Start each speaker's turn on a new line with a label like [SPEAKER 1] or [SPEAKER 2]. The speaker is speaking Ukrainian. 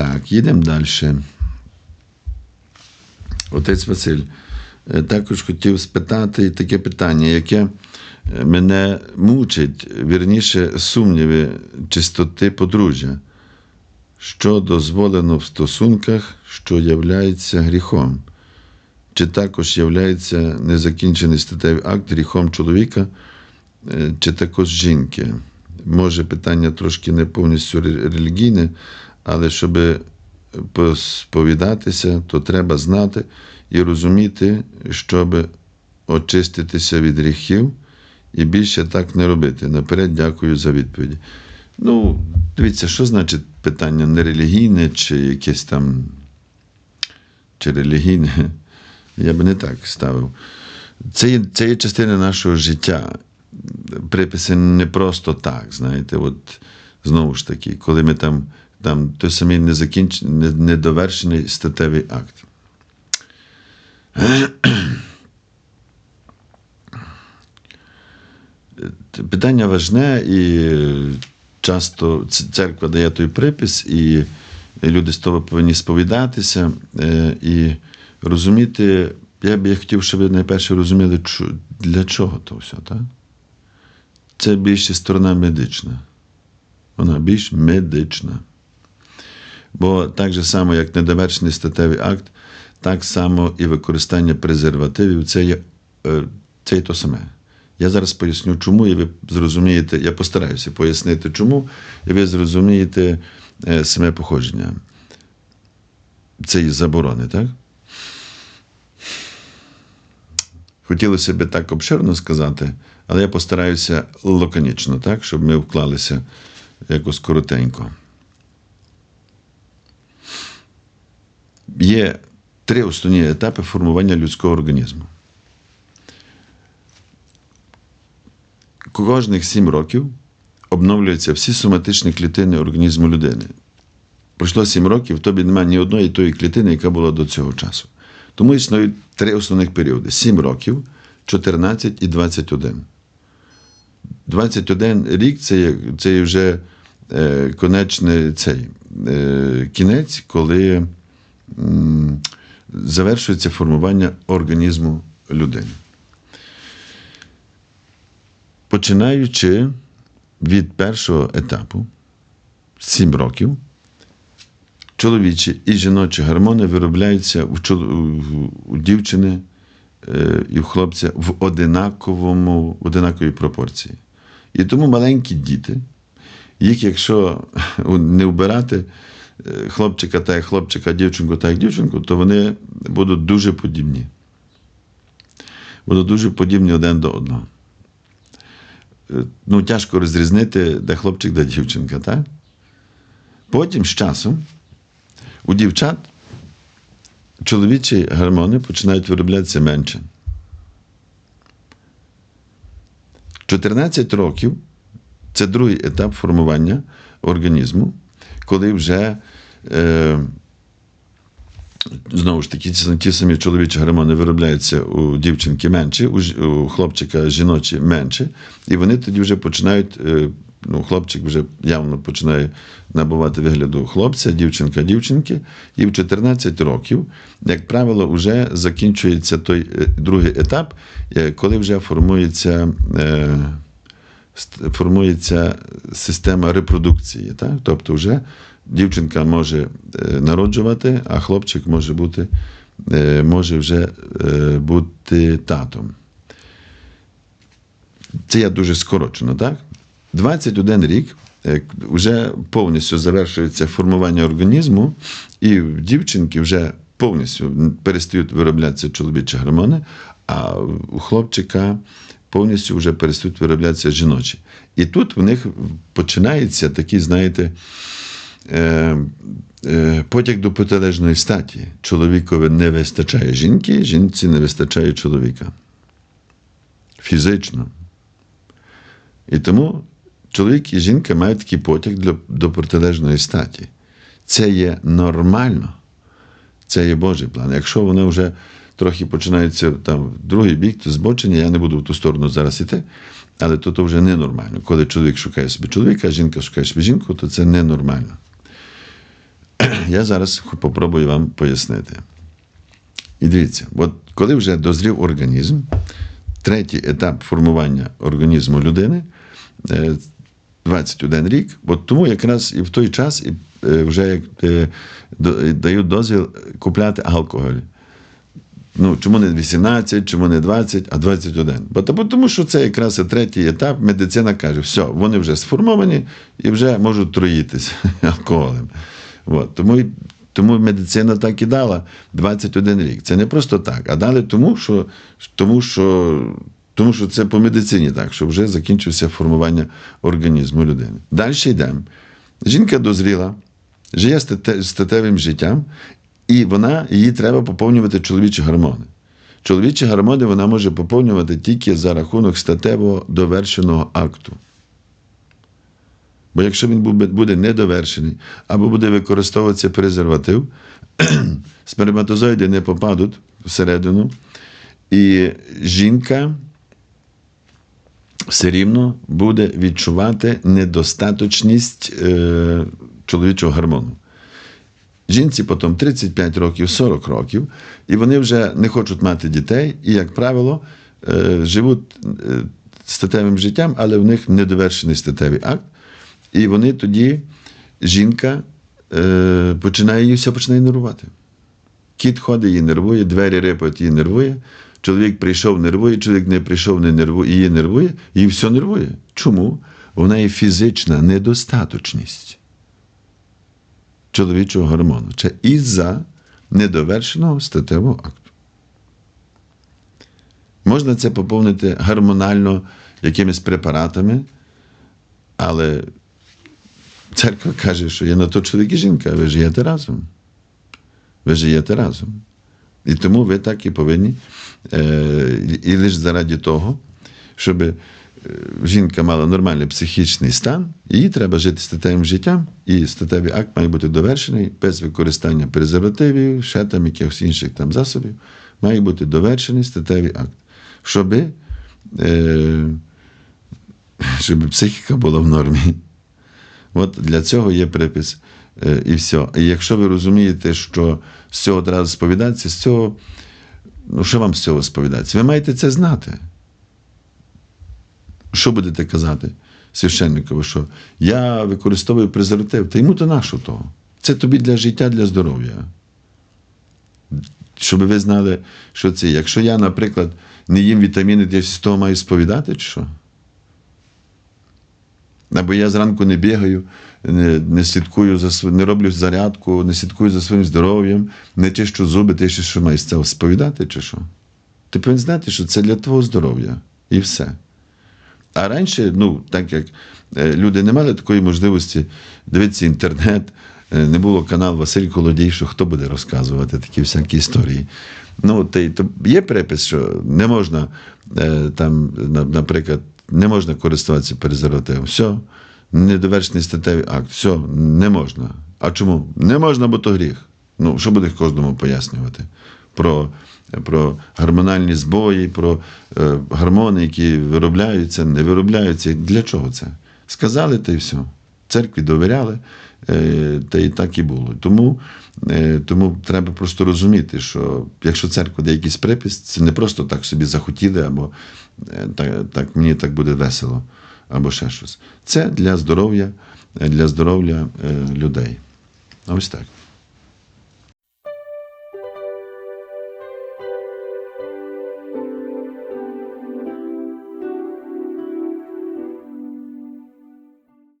[SPEAKER 1] Так, їдемо далі. Отець Василь, е, також хотів спитати таке питання, яке е, мене мучить, вірніше, сумніви чистоти подружжя, що дозволено в стосунках, що являється гріхом, чи також являється незакінчений статевий акт гріхом чоловіка, е, чи також жінки. Може, питання трошки не повністю релігійне, але щоб посповідатися, то треба знати і розуміти, щоб очиститися від гріхів і більше так не робити. Наперед дякую за відповіді. Ну, дивіться, що значить питання нерелігійне чи якесь там чи релігійне. Я би не так ставив. Це це є частина нашого життя. Приписи не просто так, знаєте, от знову ж таки, коли ми там, там той самий незакінч... недовершений статевий акт. Питання важне, і часто церква дає той припис, і люди з того повинні сповідатися е, і розуміти. Я б я хотів, щоб ви найперше розуміли, для чого то все, так? Це більше сторона медична. Вона більш медична. Бо так же само, як недовершений статевий акт, так само і використання презервативів це є, е, це є то саме. Я зараз поясню, чому, і ви зрозумієте, я постараюся пояснити, чому, і ви зрозумієте е, саме походження цієї заборони, так? Хотілося б так обширно сказати, але я постараюся лаконічно, так, щоб ми вклалися якось коротенько. Є три основні етапи формування людського організму. Кожних сім років обновлюються всі соматичні клітини організму людини. Пройшло сім років, в тобі немає ні одної тої клітини, яка була до цього часу. Тому існують три основних періоди: 7 років, 14 і 21. 21 рік це це вже е, конечний цей, е, кінець, коли м, завершується формування організму людини. Починаючи від першого етапу, 7 років, чоловічі і жіночі гормони виробляються у, чол- у- дівчини е, і у хлопця в одинаковому, одинаковій пропорції. І тому маленькі діти, їх, якщо не вбирати е, хлопчика та як хлопчика, дівчинку та як дівчинку, то вони будуть дуже подібні. Будуть дуже подібні один до одного. Е, Ну, тяжко розрізнити, де хлопчик, де дівчинка, так? Потім з часом у дівчат чоловічі гормони починають вироблятися менше. 14 років це другий етап формування організму, коли вже е, знову ж таки ті, самі чоловічі гормони виробляються у дівчинки менше, у, хлопчика жіночі менше, і вони тоді вже починають. е, Ну, хлопчик вже явно починає набувати вигляду хлопця, дівчинка дівчинки, і в 14 років, як правило, вже закінчується той е, другий етап, е, коли вже формується, е, формується система репродукції. Так? Тобто, вже дівчинка може е, народжувати, а хлопчик може бути, е, може вже е, бути татом. Це я дуже скорочено, так? 21 рік вже повністю завершується формування організму, і в дівчинки вже повністю перестають вироблятися чоловічі гормони, а у хлопчика повністю вже перестають вироблятися жіночі. І тут в них починається такий, знаєте, е, е, потяг до протилежної статі. Чоловікові не вистачає жінки, жінці не вистачає чоловіка. Фізично. І тому чоловік і жінка мають такий потяг для, до протилежної статі. Це є нормально. Це є Божий план. Якщо воно вже трохи починається там в другий бік, то збочення, я не буду в ту сторону зараз іти, але то, то вже ненормально. Коли чоловік шукає собі чоловіка, а жінка шукає собі жінку, то це ненормально. Я зараз попробую вам пояснити. І дивіться, от коли вже дозрів організм, третій етап формування організму людини е, 21 рік, от тому якраз і в той час і, е, вже як, е, дають дозвіл купляти алкоголь. Ну, чому не 18, чому не 20, а 21? Бо бо тому що це якраз і третій етап. Медицина каже, все, вони вже сформовані і вже можуть троїтися алкоголем. От. Тому, тому медицина так і дала 21 рік. Це не просто так, а дали тому, що, тому, що, тому що це по медицині так, що вже закінчився формування організму людини. Далі йдемо. Жінка дозріла, живе статевим життям, і вона, їй треба поповнювати чоловічі гормони. Чоловічі гормони вона може поповнювати тільки за рахунок статево довершеного акту. Бо якщо він буде недовершений або буде використовуватися презерватив, сперматозоїди не попадуть всередину, і жінка все рівно буде відчувати недостаточність е, чоловічого гормону. Жінці потім 35 років, 40 років, і вони вже не хочуть мати дітей, і, як правило, е, живуть е, статевим життям, але в них недовершений статевий акт. І вони тоді, жінка е, починає її все починає нервувати. Кіт ходить, її нервує, двері рипають, її нервує. Чоловік прийшов, нервує, чоловік не прийшов, не нервує, її нервує, її все нервує. Чому? У неї фізична недостаточність чоловічого гормону. Це із-за недовершеного статевого акту. Можна це поповнити гормонально якимись препаратами, але церква каже, що є на то чоловік і жінка, ви живете разом. Ви живете разом. І тому ви так і повинні, е, і лише заради того, щоб е, жінка мала нормальний психічний стан, їй треба жити статевим життям, і статевий акт має бути довершений без використання презервативів, ще там якихось інших там засобів. Має бути довершений статевий акт, щоб, е, щоб психіка була в нормі. От для цього є припис е, і все. І якщо ви розумієте, що з цього одразу сповідатися, з цього, ну що вам з цього сповідатися? Ви маєте це знати. Що будете казати священникові, що я використовую презерватив, та йому то нащо того? Це тобі для життя, для здоров'я. Щоб ви знали, що це. Якщо я, наприклад, не їм вітаміни, я з того маю сповідати, чи що? Або я зранку не бігаю, не, не слідкую за не роблю зарядку, не слідкую за своїм здоров'ям, не чищу зуби, ти ще що маєш це сповідати, чи що? Ти повинен знати, що це для твого здоров'я і все. А раніше, ну, так як е, люди не мали такої можливості дивитися інтернет, е, не було канал Василь Колодій, що хто буде розказувати такі всякі історії. Ну, то є припис, що не можна е, там, наприклад, не можна користуватися презервативом. Все, недовершений статевий акт, все, не можна. А чому? Не можна, бо то гріх. Ну, що буде кожному пояснювати? Про, про гормональні збої, про е, гормони, які виробляються, не виробляються. Для чого це? Сказали та й все. Церкві довіряли, та і так і було. Тому, е, тому треба просто розуміти, що якщо церква дає якийсь припис, це не просто так собі захотіли, або е, так, так мені так буде весело, або ще щось. Це для здоров'я, е, для здоров'я е, людей. Ось так.